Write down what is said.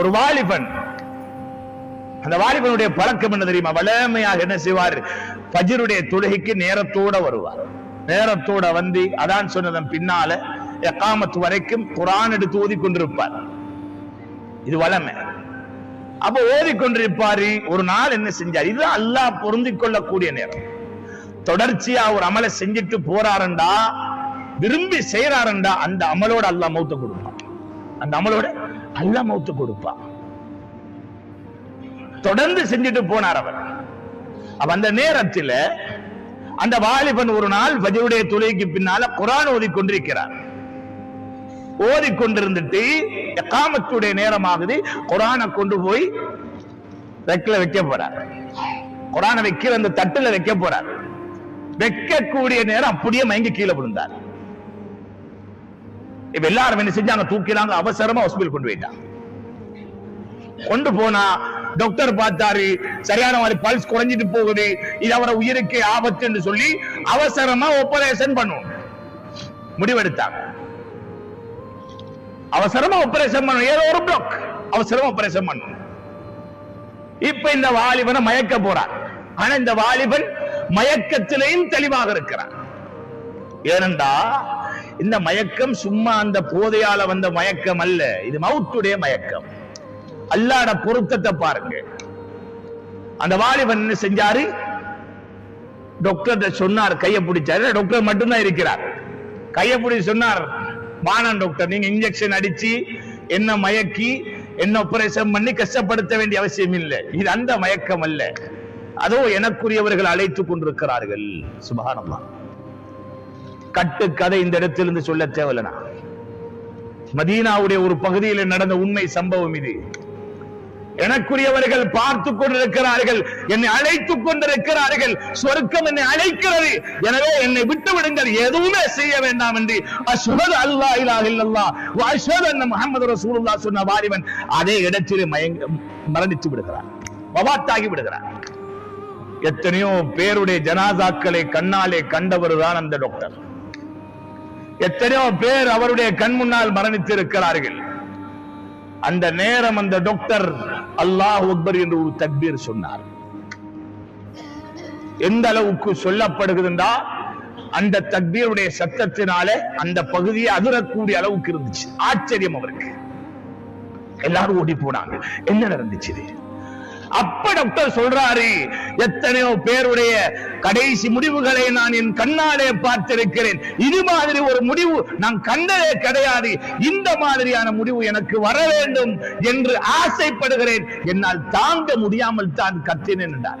ஒரு வாலிபன். அந்த வாலிபனுடைய பழக்கம் என்ன தெரியுமா? வளமையாக என்ன செய்வார்? பஜருடைய தொழுகைக்கு நேரத்தோட வருவார். நேரத்தோட வந்து அதான் சொன்னதன் பின்னால எக்காமத்து வரைக்கும் குரான் எடுத்து ஓதி கொண்டிருப்பார் இது வளமை. அப்ப ஓதிக்கொண்டிருப்பாரு. ஒரு நாள் என்ன செஞ்சார்? இது அல்லாஹ் பொருந்திக் கொள்ளக்கூடிய நேரம். தொடர்ச்சியா ஒரு அமலை செஞ்சுட்டு போறாருண்டா விரும்பி செய்யறாருண்டா அந்த அமலோட அல்லாஹ் மௌத்த கொடுப்பான். அந்த அமலோட அல்ல மௌத்து கொடுப்பான் தொடர்ந்து செஞ்சுட்டு போனார் அவர். அப்ப அந்த நேரத்தில் அந்த வாலிபன் ஒரு நாள் வஜருடைய துளைக்கு பின்னால குரான் ஓதிக்கொண்டிருக்கிறார் ஓதிக்கொண்டிருந்துட்டு எக்காமத்துடைய நேரமாகுது? குரானை கொண்டு போய் ரெக்கில் வைக்க போறார். குரானை வைக்கிற அந்த தட்டுல வைக்க போறார். வைக்கக்கூடிய நேரம் அப்படியே மயங்கி கீழே விழுந்தார். இப்ப எல்லாரும் என்ன செஞ்சாங்க? தூக்கினாங்க அவசரமா ஹாஸ்பிட்டல் கொண்டு போயிட்டாங்க கொண்டு போனா டாக்டர் பார்த்தாரு சரியான மாதிரி பல்ஸ் குறைஞ்சிட்டு போகுது. இது அவரை உயிருக்கு ஆபத்துன்னு சொல்லி அவசரமா ஆபரேஷன் பண்ணும். முடிவெடுத்தாங்க. அவசரமா ஆபரேஷன் பண்ணும். ஏதோ ஒரு பிளாக் அவசரமா ஆபரேஷன் பண்ணும். இப்ப இந்த வாலிபனை மயக்க போறார். ஆனா இந்த வாலிபன் மயக்கத்திலையும் தெளிவாக இருக்கிறார். ஏனென்றா இந்த மயக்கம் சும்மா அந்த போதையால வந்த மயக்கம் அல்ல. இது மவுத்துடைய மயக்கம். அல்லாட பொருத்தத்தை பாருங்க. அந்த வாலிபன் என்ன செஞ்சாரு? டாக்டர் சொன்னார் கையை பிடிச்சாரு. டாக்டர் மட்டும்தான் இருக்கிறார். கையை பிடிச்சி சொன்னார் வானம் டாக்டர் நீங்க இன்ஜெக்ஷன் அடிச்சு என்ன மயக்கி என்ன ஆபரேஷன் பண்ணி கஷ்டப்படுத்த வேண்டிய அவசியம் இல்லை. இது அந்த மயக்கம் அல்ல. அதோ எனக்குரியவர்கள் அழைத்துக் கொண்டிருக்கிறார்கள். சுபகானம்மா கட்டு கதை இந்த இடத்திலிருந்து சொல்ல தேவையில்லை மதீனாவுடைய ஒரு பகுதியில் நடந்த உண்மை சம்பவம் இது. எனக்குரியவர்கள் பார்த்து கொண்டிருக்கிறார்கள் என்னை அழைத்துக் கொண்டிருக்கிறார்கள் சொர்க்கம் என்னை அழைக்கிறது. எனவே என்னை விட்டு விடுங்கள் எதுவுமே செய்ய வேண்டாம் என்று அஸ்ஹது அல்லா இலாஹ இல்லல்லாஹ் வ அஷ்ஹது அன்ன ரசூலுல்லாஹ் சொன்ன வாலிபன் அதே இடத்திலே மயங்க மரணித்து விடுகிறார் வபாத்தாகி விடுகிறார் எத்தனையோ பேருடைய ஜனாதாக்களை கண்ணாலே கண்டவர் தான் அந்த டாக்டர் எத்தனையோ பேர் அவருடைய கண் முன்னால் மரணித்து இருக்கிறார்கள் அந்த நேரம் அந்த டாக்டர் அல்லாஹ் அக்பர் என்று ஒரு தக்பீர் சொன்னார். எந்த அளவுக்கு சொல்லப்படுகிறதுண்டா அந்த தக்பீருடைய சத்தத்தினால அந்த பகுதியை அதிரக்கூடிய அளவுக்கு இருந்துச்சு. ஆச்சரியம் அவருக்கு. எல்லாரும் ஓடி போனாங்க. என்ன நடந்துச்சு அப்ப டாக்டர் சொல்றாரு. எத்தனையோ பேருடைய கடைசி முடிவுகளை நான் என் கண்ணாலே பார்த்திருக்கிறேன். இது மாதிரி ஒரு முடிவு நான் கண்டதே கிடையாது. இந்த மாதிரியான முடிவு எனக்கு வர வேண்டும் என்று ஆசைப்படுகிறேன். என்னால் தாங்க முடியாமல் தான் கத்தினேன் என்றார்.